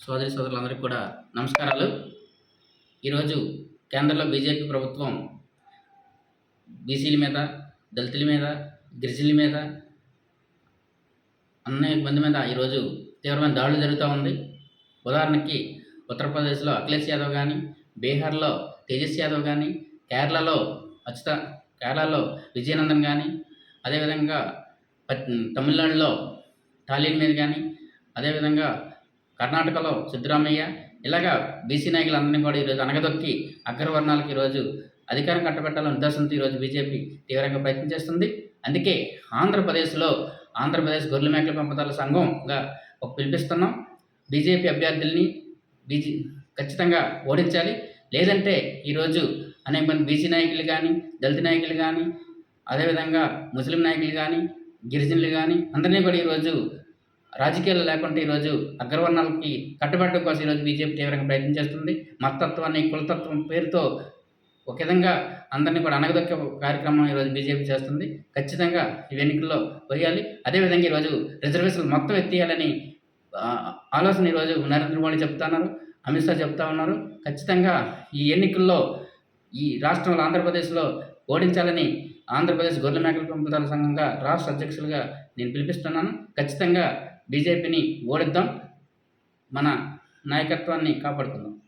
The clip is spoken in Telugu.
సోదరి సోదరులందరికీ కూడా నమస్కారాలు. ఈరోజు కేంద్రంలో బీజేపీ ప్రభుత్వం బీసీల మీద దళితుల మీద గిరిజనుల మీద అనేక మంది మీద ఈరోజు తీవ్రమైన దాడులు జరుగుతూ ఉంది. ఉదాహరణకి ఉత్తరప్రదేశ్లో అఖిలేష్ యాదవ్ కానీ బీహార్లో తేజస్ యాదవ్ కానీ కేరళలో అచ్యుత కేరళలో విజయనందన్ కానీ అదేవిధంగా తమిళనాడులో టాలిన్ మీద కానీ అదేవిధంగా కర్ణాటకలో సిద్ధరామయ్య ఇలాగా బీసీ నాయకులందరినీ కూడా ఈరోజు అనగదొక్కి అగ్రవర్ణాలకు ఈరోజు అధికారం కట్టబెట్టాలని ఉద్దేశంతో ఈరోజు బీజేపీ తీవ్రంగా ప్రయత్నం చేస్తుంది. అందుకే ఆంధ్రప్రదేశ్లో ఆంధ్రప్రదేశ్ గొర్రెల మేకల పెంపదాల సంఘంగా ఒక పిలిపిస్తున్నాం. బీజేపీ అభ్యర్థుల్ని బీజీ ఖచ్చితంగా ఓడించాలి. లేదంటే ఈరోజు అనేక మంది బీసీ నాయకులు కానీ దళిత నాయకులు కానీ అదేవిధంగా ముస్లిం నాయకులు కానీ గిరిజనులు కానీ అందరినీ కూడా ఈరోజు రాజకీయాలు లేకుండా ఈరోజు అగ్రవర్ణాలకి కట్టుబడడం కోసం ఈరోజు బీజేపీ తీవ్రంగా ప్రయత్నం చేస్తుంది. మతత్వాన్ని కులతత్వం పేరుతో ఒక విధంగా అందరినీ కూడా అనగదొక్కే కార్యక్రమం ఈరోజు బీజేపీ చేస్తుంది. ఖచ్చితంగా ఈ ఎన్నికల్లో వేయాలి అదేవిధంగా ఈరోజు రిజర్వేషన్లు మొత్తం ఎత్తేయాలని ఆలోచన ఈరోజు నరేంద్ర మోడీ చెప్తున్నారు అమిత్ షా చెప్తా ఉన్నారు. ఖచ్చితంగా ఈ ఎన్నికల్లో ఈ రాష్ట్రంలో ఆంధ్రప్రదేశ్లో ఓడించాలని ఆంధ్రప్రదేశ్ గొర్రెల మేకల పెంపుదల సంఘంగా రాష్ట్ర అధ్యక్షులుగా నేను పిలిపిస్తున్నాను. ఖచ్చితంగా బీజేపీని ఓడిద్దాం. మన నాయకత్వాన్ని కాపాడుకుందాం.